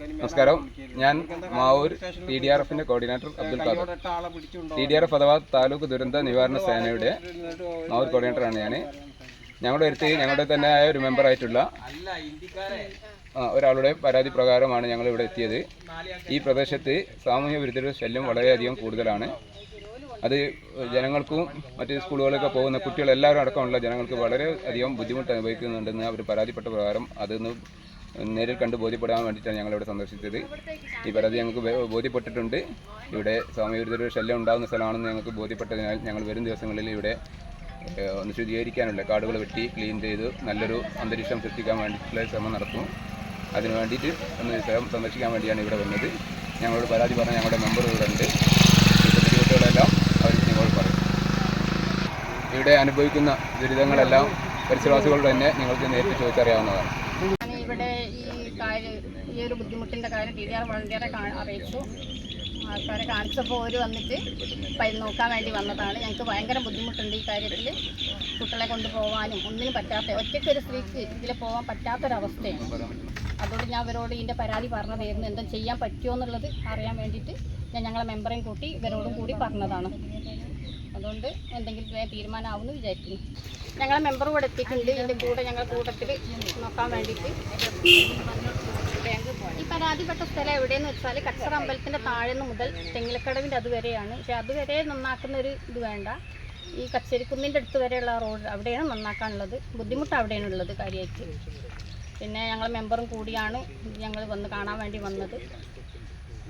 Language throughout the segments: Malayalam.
നമസ്കാരം. ഞാൻ മാവൂർ ടി ഡി ആർ എഫിന്റെ coordinator Abdul Khader. T D R F അഥവാ താലൂക്ക് ദുരന്ത നിവാരണ സേനയുടെ മാവൂർ കോർഡിനേറ്ററാണ് ഞാൻ ഞങ്ങളുടെ അടുത്ത് ഞങ്ങളുടെ തന്നെ ആയ ഒരു മെമ്പറായിട്ടുള്ള ഒരാളുടെ പരാതി പ്രകാരമാണ് ഞങ്ങൾ ഇവിടെ എത്തിയത്. ഈ പ്രദേശത്ത് സാമൂഹ്യ വിരുദ്ധരുടെ ശല്യം വളരെയധികം കൂടുതലാണ്. അത് ജനങ്ങൾക്കും മറ്റ് സ്കൂളുകളിലൊക്കെ പോകുന്ന കുട്ടികളെല്ലാവരും അടക്കമുള്ള ജനങ്ങൾക്ക് വളരെ അധികം ബുദ്ധിമുട്ട് അനുഭവിക്കുന്നുണ്ടെന്ന് അവർ പരാതിപ്പെട്ട പ്രകാരം അതൊന്ന് നേരിൽ കണ്ട് ബോധ്യപ്പെടാൻ വേണ്ടിയിട്ടാണ് ഞങ്ങളിവിടെ സന്ദർശിച്ചത്. ഈ പരാതി ഞങ്ങൾക്ക് ബോധ്യപ്പെട്ടിട്ടുണ്ട്. ഇവിടെ സ്വാമി വിരുദ്ധരുടെ ശല്യം ഉണ്ടാകുന്ന സ്ഥലമാണെന്ന് ഞങ്ങൾക്ക് ബോധ്യപ്പെട്ടതിനാൽ ഞങ്ങൾ വരും ദിവസങ്ങളിൽ ഇവിടെ ഒന്ന് ശുചീകരിക്കാനുള്ള കാടുകൾ വെട്ടി ക്ലീൻ ചെയ്ത് നല്ലൊരു അന്തരീക്ഷം സൃഷ്ടിക്കാൻ വേണ്ടിയിട്ടുള്ള ശ്രമം നടത്തും. അതിന് വേണ്ടിയിട്ട് ഒന്ന് സ്ഥലം സന്ദർശിക്കാൻ വേണ്ടിയാണ് ഇവിടെ വന്നത്. ഞങ്ങളോട് പരാതി പറഞ്ഞ ഞങ്ങളുടെ മെമ്പർ ഇവിടെ ഉണ്ട്. ബുദ്ധിമുട്ടുകളെല്ലാം അവർ നിങ്ങളോട് പറയും. ഇവിടെ അനുഭവിക്കുന്ന ദുരിതങ്ങളെല്ലാം പരിസരവാസികൾ തന്നെ നിങ്ങൾക്ക് നേരിട്ട് ചോദിച്ചറിയാവുന്നതാണ്. കാര്യം ഈ ഒരു ബുദ്ധിമുട്ടിന്റെ കാര്യം ടി ഡി ആർ വളണ്ടിയറെ അറിയിച്ചു. ആൾക്കാരെ കാണിച്ചപ്പോൾ അവർ വന്നിട്ട് പരി നോക്കാൻ വേണ്ടി വന്നതാണ്. ഞങ്ങൾക്ക് ഭയങ്കര ബുദ്ധിമുട്ടുണ്ട് ഈ കാര്യത്തിൽ കുട്ടികളെ കൊണ്ടുപോകാനും ഒന്നിനും പറ്റാത്ത ഒറ്റയ്ക്ക് ഒരു സ്ത്രീക്ക് ഇതിൽ പോകാൻ പറ്റാത്തൊരവസ്ഥയാണ്. അതുകൊണ്ട് ഞാൻ ഇവരോട് ഇതിന്റെ പരാതി പറഞ്ഞതായിരുന്നു. എന്തും ചെയ്യാൻ പറ്റുമോ എന്നുള്ളത് അറിയാൻ വേണ്ടിയിട്ട് ഞാൻ ഞങ്ങളെ മെമ്പറേയും കൂട്ടി ഇവരോടും കൂടി പറഞ്ഞതാണ്. അതുകൊണ്ട് എന്തെങ്കിലും തീരുമാനമാവുമെന്ന് വിചാരിക്കുന്നു. ഞങ്ങളെ മെമ്പർ കൂടെ എത്തിയിട്ടുണ്ട്. ഇതിന്റെ കൂടെ ഞങ്ങൾ കൂട്ടത്തിൽ നോക്കാൻ വേണ്ടിയിട്ട്. ഈ പരാതിപ്പെട്ട സ്ഥലം എവിടെയെന്ന് വെച്ചാൽ കച്ചറ അമ്പലത്തിന്റെ താഴെ നിന്ന് മുതൽ തെങ്ങിലക്കടവിന്റെ അതുവരെയാണ്. പക്ഷെ അതുവരെ നന്നാക്കുന്ന ഒരു ഇത് വേണ്ട. ഈ കച്ചേരിക്കുന്നിന്റെ അടുത്ത് വരെയുള്ള റോഡ് അവിടെയാണ് നന്നാക്കാനുള്ളത്. ബുദ്ധിമുട്ട് അവിടെയാണ് ഉള്ളത് കാര്യമായിട്ട്. പിന്നെ ഞങ്ങൾ മെമ്പറും കൂടിയാണ് ഞങ്ങൾ വന്ന് കാണാൻ വേണ്ടി വന്നത്.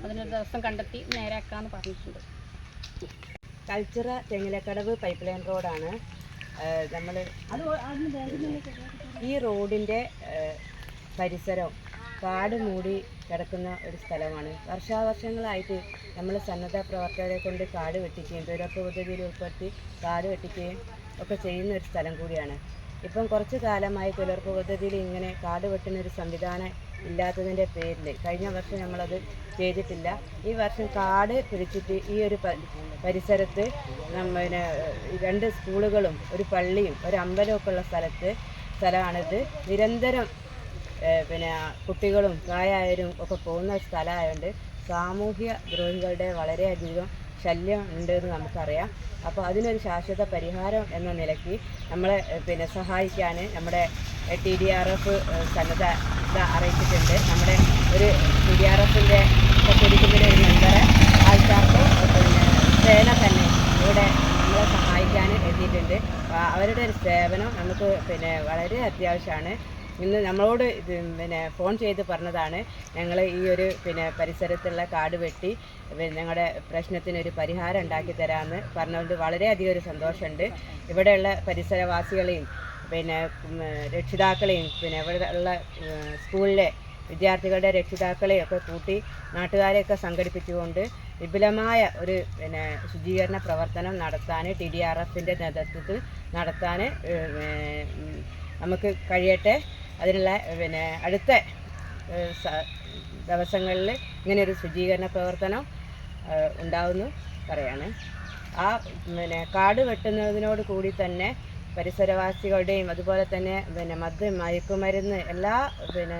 അതിനൊരു ദിവസം കണ്ടെത്തി നേരെയാക്കാമെന്ന് പറഞ്ഞിട്ടുണ്ട്. കൾച്ചറ തെങ്ങിലക്കടവ് പൈപ്പ് ലൈൻ റോഡാണ് നമ്മൾ ഈ റോഡിന്റെ പരിസരം കാട് മൂടി കിടക്കുന്ന ഒരു സ്ഥലമാണ്. വർഷാവർഷങ്ങളായിട്ട് നമ്മൾ സന്നദ്ധ പ്രവർത്തകരെ കൊണ്ട് കാട് വെട്ടിക്കുകയും തൊഴിലുറപ്പ് പദ്ധതിയിൽ ഉൾപ്പെടുത്തി കാട് വെട്ടിക്കുകയും ഒക്കെ ചെയ്യുന്ന ഒരു സ്ഥലം കൂടിയാണ്. ഇപ്പം കുറച്ച് കാലമായി തൊഴിലുറപ്പ് പദ്ധതിയിൽ ഇങ്ങനെ കാട് വെട്ടുന്ന ഒരു സംവിധാനം ഇല്ലാത്തതിന്റെ പേരിൽ കഴിഞ്ഞ വർഷം നമ്മളത് ചെയ്തിട്ടില്ല. ഈ വർഷം കാട് പിടിച്ചിട്ട് ഈ ഒരു പരിസരത്ത് പിന്നെ രണ്ട് സ്കൂളുകളും ഒരു പള്ളിയും ഒരു അമ്പലവും ഒക്കെ ഉള്ള സ്ഥലത്ത് സ്ഥലമാണിത്. നിരന്തരം പിന്നെ കുട്ടികളും പ്രായമായവരും ഒക്കെ പോകുന്ന സ്ഥലമായതുകൊണ്ട് സാമൂഹ്യ ദ്രോഹികളുടെ വളരെയധികം ശല്യം ഉണ്ട് എന്ന് നമുക്കറിയാം. അപ്പോൾ അതിനൊരു ശാശ്വത പരിഹാരം എന്ന നിലയ്ക്ക് നമ്മളെ പിന്നെ സഹായിക്കാൻ നമ്മുടെ ടി ഡി ആർ എഫ് സന്നദ്ധ അറിയിച്ചിട്ടുണ്ട്. നമ്മുടെ ഒരു ടി ഡി ആർ എഫിന്റെ കൊടുക്കുന്ന ഒരു മെമ്പറെ ആൾക്കാർക്ക് പിന്നെ സേന തന്നെ ഇവിടെ നമ്മളെ സഹായിക്കാൻ എത്തിയിട്ടുണ്ട്. അവരുടെ ഒരു സേവനം നമുക്ക് പിന്നെ വളരെ അത്യാവശ്യമാണ്. ഇന്ന് നമ്മളോട് പിന്നെ ഫോൺ ചെയ്ത് പറഞ്ഞതാണ്. ഞങ്ങൾ ഈ ഒരു പിന്നെ പരിസരത്തുള്ള കാട് വെട്ടി ഞങ്ങളുടെ പ്രശ്നത്തിനൊരു പരിഹാരം ഉണ്ടാക്കി തരാമെന്ന് പറഞ്ഞതുകൊണ്ട് വളരെയധികം ഒരു സന്തോഷമുണ്ട് ഇവിടെയുള്ള പരിസരവാസികളെയും പിന്നെ രക്ഷിതാക്കളെയും പിന്നെ ഇവിടെ ഉള്ള സ്കൂളിലെ വിദ്യാർത്ഥികളുടെ രക്ഷിതാക്കളെയും ഒക്കെ കൂട്ടി നാട്ടുകാരെയൊക്കെ സംഘടിപ്പിച്ചുകൊണ്ട് വിപുലമായ ഒരു പിന്നെ ശുചീകരണ പ്രവർത്തനം നടത്താൻ ടി ഡി ആർ എഫിന്റെ നേതൃത്വത്തിൽ നടത്താൻ നമുക്ക് കഴിയട്ടെ. അതിനുള്ള പിന്നെ അടുത്ത ദിവസങ്ങളിൽ ഇങ്ങനെയൊരു ശുചീകരണ പ്രവർത്തനം ഉണ്ടാവുന്നു പറയാണ്. ആ പിന്നെ കാട് വെട്ടുന്നതിനോട് കൂടി തന്നെ പരിസരവാസികളുടെയും അതുപോലെ തന്നെ പിന്നെ മദ്യ മയക്കുമരുന്ന് എല്ലാ പിന്നെ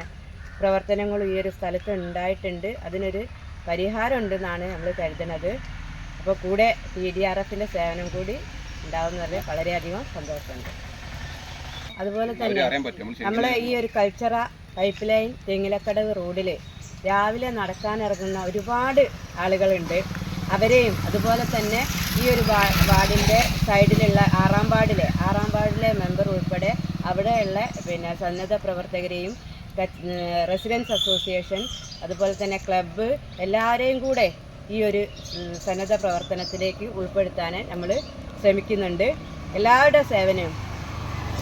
പ്രവർത്തനങ്ങളും ഈ ഒരു സ്ഥലത്ത് ഉണ്ടായിട്ടുണ്ട്. അതിനൊരു പരിഹാരം ഉണ്ടെന്നാണ് നമ്മൾ കരുതുന്നത്. അപ്പോൾ കൂടെ പി ഡി ആർ എഫിന്റെ സേവനം കൂടി ഉണ്ടാവുന്നതിൽ വളരെയധികം സന്തോഷമുണ്ട്. അതുപോലെ തന്നെ നമ്മൾ നമ്മളെ ഈ ഒരു കൾച്ചറ പൈപ്പ് ലൈൻ തെങ്ങിലക്കടവ് റോഡിൽ രാവിലെ നടക്കാനിറങ്ങുന്ന ഒരുപാട് ആളുകളുണ്ട്. അവരെയും അതുപോലെ തന്നെ ഈ ഒരു വാർഡിന്റെ സൈഡിലുള്ള ആറാം വാർഡിലെ ആറാം വാർഡിലെ മെമ്പർ ഉൾപ്പെടെ അവിടെയുള്ള പിന്നെ സന്നദ്ധ പ്രവർത്തകരെയും റെസിഡൻസ് അസോസിയേഷൻ അതുപോലെ തന്നെ ക്ലബ്ബ് എല്ലാവരെയും കൂടെ ഈ ഒരു സന്നദ്ധ പ്രവർത്തനത്തിലേക്ക് ഉൾപ്പെടുത്താൻ നമ്മൾ ശ്രമിക്കുന്നുണ്ട്. എല്ലാവരുടെ സേവനവും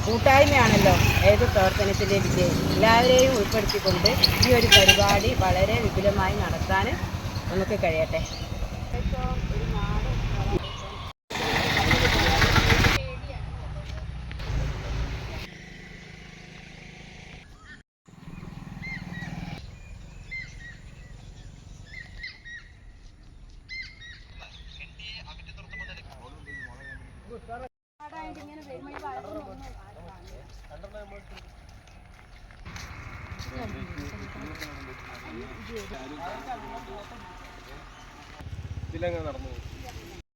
കൂട്ടായ്മയാണല്ലോ ഏത് പ്രവർത്തനത്തിന്റെ വിജയം. എല്ലാവരെയും ഉൾപ്പെടുത്തിക്കൊണ്ട് ഈ ഒരു പരിപാടി വളരെ വിപുലമായി നടത്താൻ നമുക്ക് കഴിയട്ടെ. ഇതിലങ്ങനെ നടന്നു?